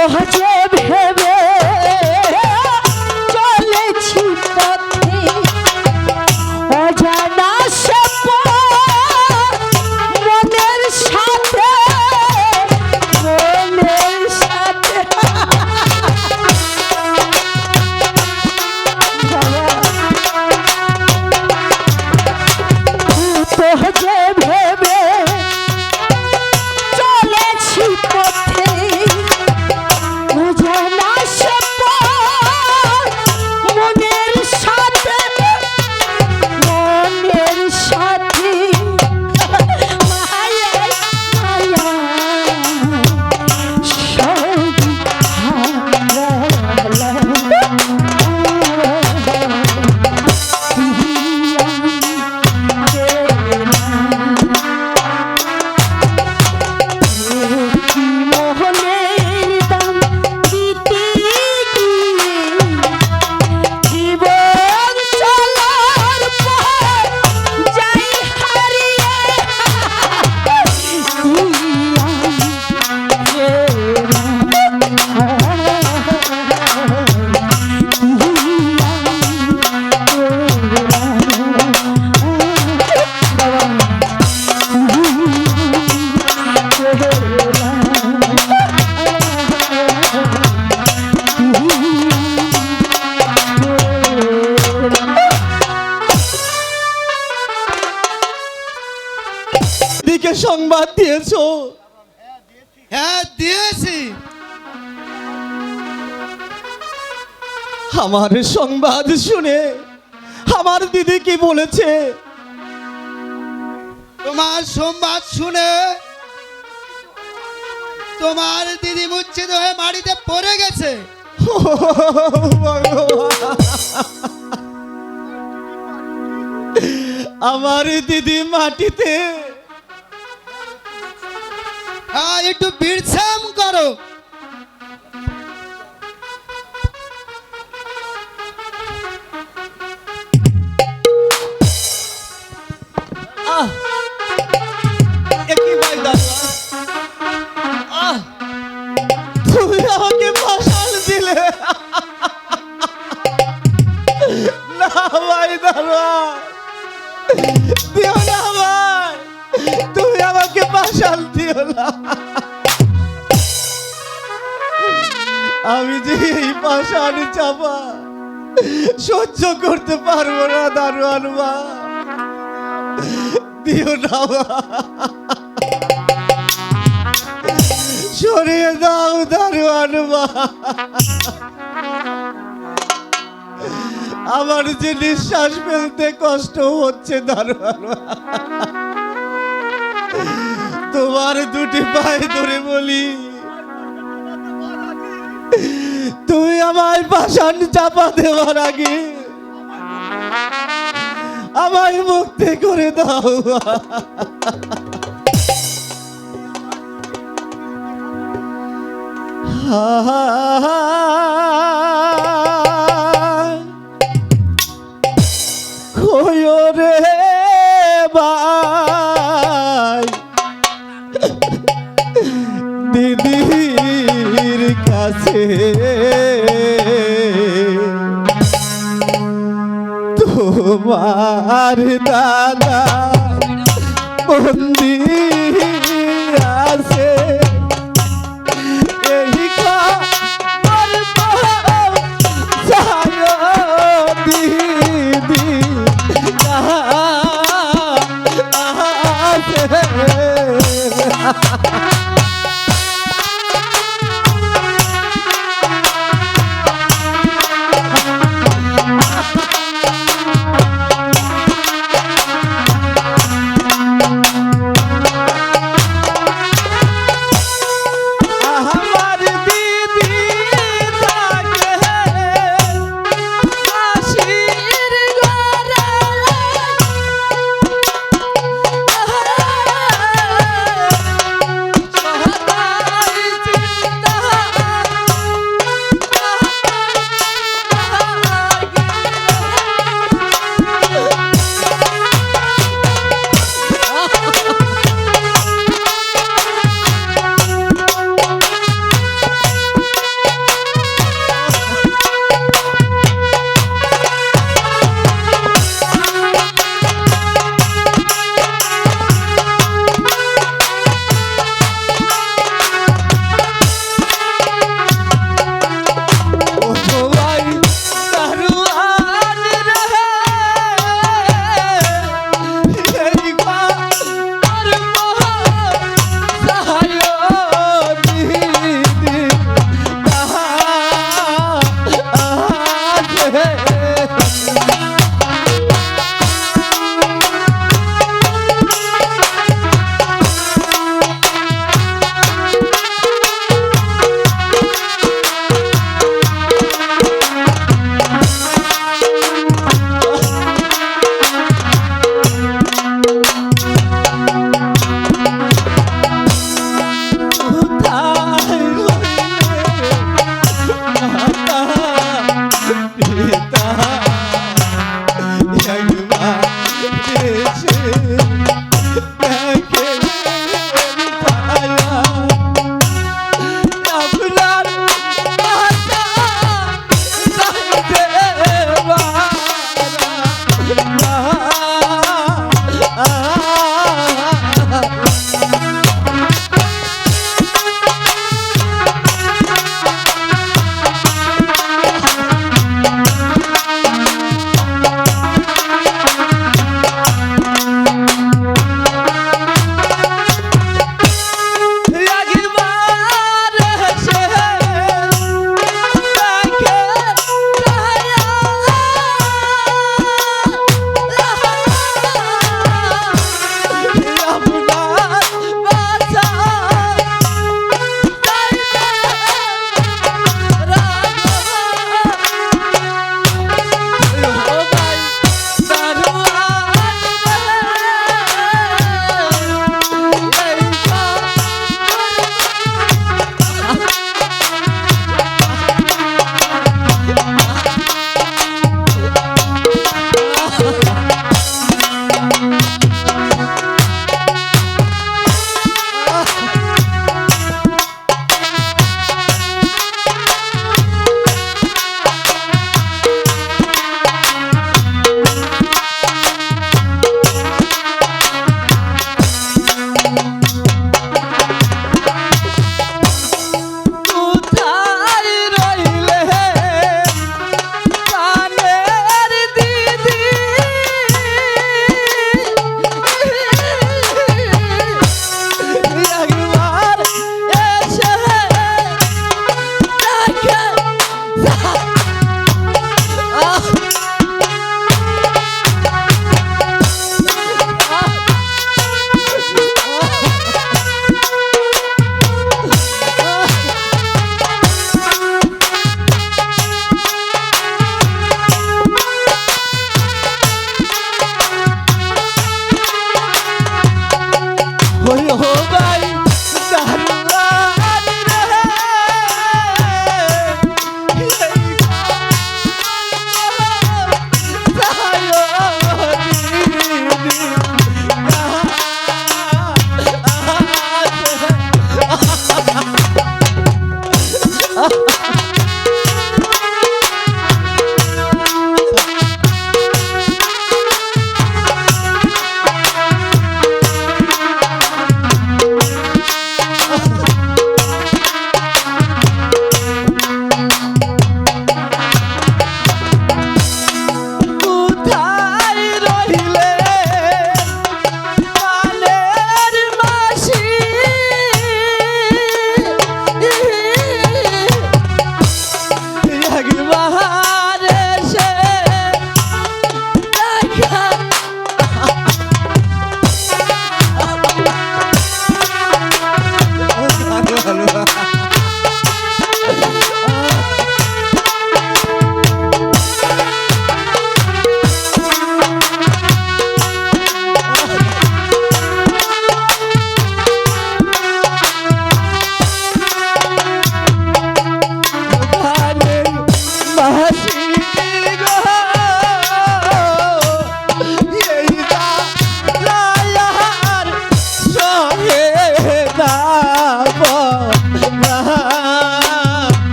Doğa আমার সংবাদ শুনে আমার দিদি কি বলেছে? তোমার সংবাদ শুনে তোমার দিদি মুচ্ছিত হয়ে মাটিতে পড়ে গেছে। আমার দিদি মাটিতে হ্যাঁ, একটু বিরছাম করো। এই পাশান চাপা। সহ্য করতে পারব না দারোয়ান মা দিও না সরিয়ে দাও দারোয়ান মা আমার যে নিঃশ্বাস ফেলতে কষ্ট হচ্ছে দারোয়ান। তোমার দুটি পায়ে ধরে বলি তুমি আমায় পাষাণ চাপা দেওয়ার আগে আমায় মুক্তি করে দাও। হইও তোমার দাদা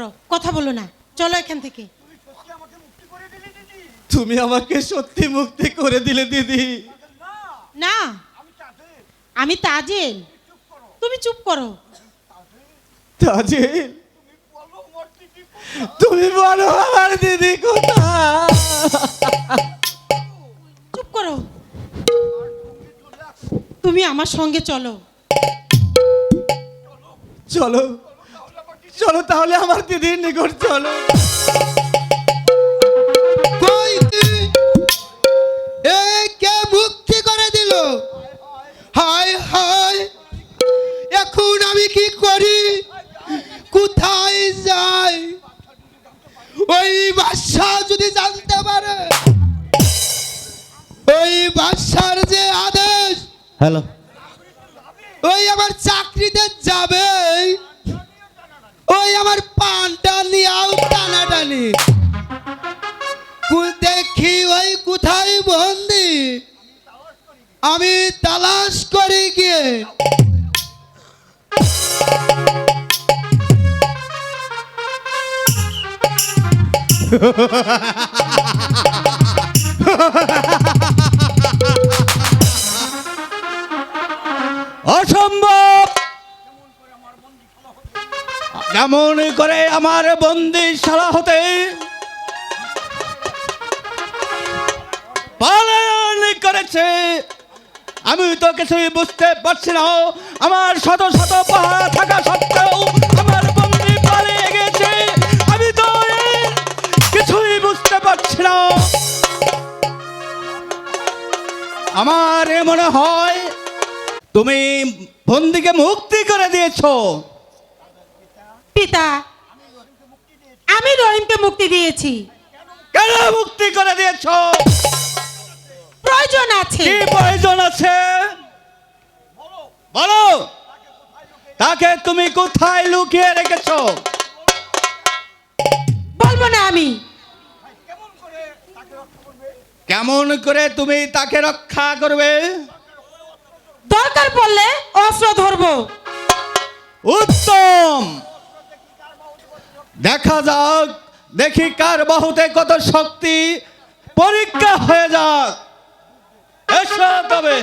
করো কথা বলো না। চলো এখান থেকে। তুমি আমাকে সত্যি মুক্তি করে দিলে দিদি। না আমি তাজেল। তুমি চুপ করো। তাজেল? তুমি বলো আমার দিদি কোথায়? চুপ করো। তুমি আমার সঙ্গে চলো। চলো। চলো তাহলে আমার দিদির নিকট চলো। এ কে মুক্তি করে দিল? হায় হায় এখন আমি কি করি? কোথায় যাই? ওই যদি জানতে পারে। ওই বাদশার যে আদেশ হ্যালো। ওই আমার চাকরিতে যাবে। ওই আমার পানটা নিয়েও টানাটানি। কু- দেখি ওই কোথায় বন্দি। আমি তালাশ করে গিয়ে। অসম্ভব! কেমন করে আমার বন্দি সারা হতে পালন করেছে। আমি তো কিছুই বুঝতে পারছি না। আমার শত শত পাহাড় থাকা সত্ত্বেও আমার বন্দি পালিয়ে গেছে। আমি তো কিছুই বুঝতে পারছি না। আমার মনে হয় তুমি বন্দিকে মুক্তি করে দিয়েছ। পিতা। আমি রহিমকে মুক্তি দিয়েছি। কেন মুক্তি করে দিয়েছ? প্রয়োজন আছে। কি প্রয়োজন আছে? বলো। তাকে তুমি কোথায় লুকিয়ে রেখেছো? বলব না আমি। কেমন করে তুমি তাকে রক্ষা করবে? দরকার পড়লে অস্ত্র ধরবো। উত্তম! দেখা যাক দেখি কার বাহুতে কত শক্তি। পরীক্ষা হয়ে যাক। তবে।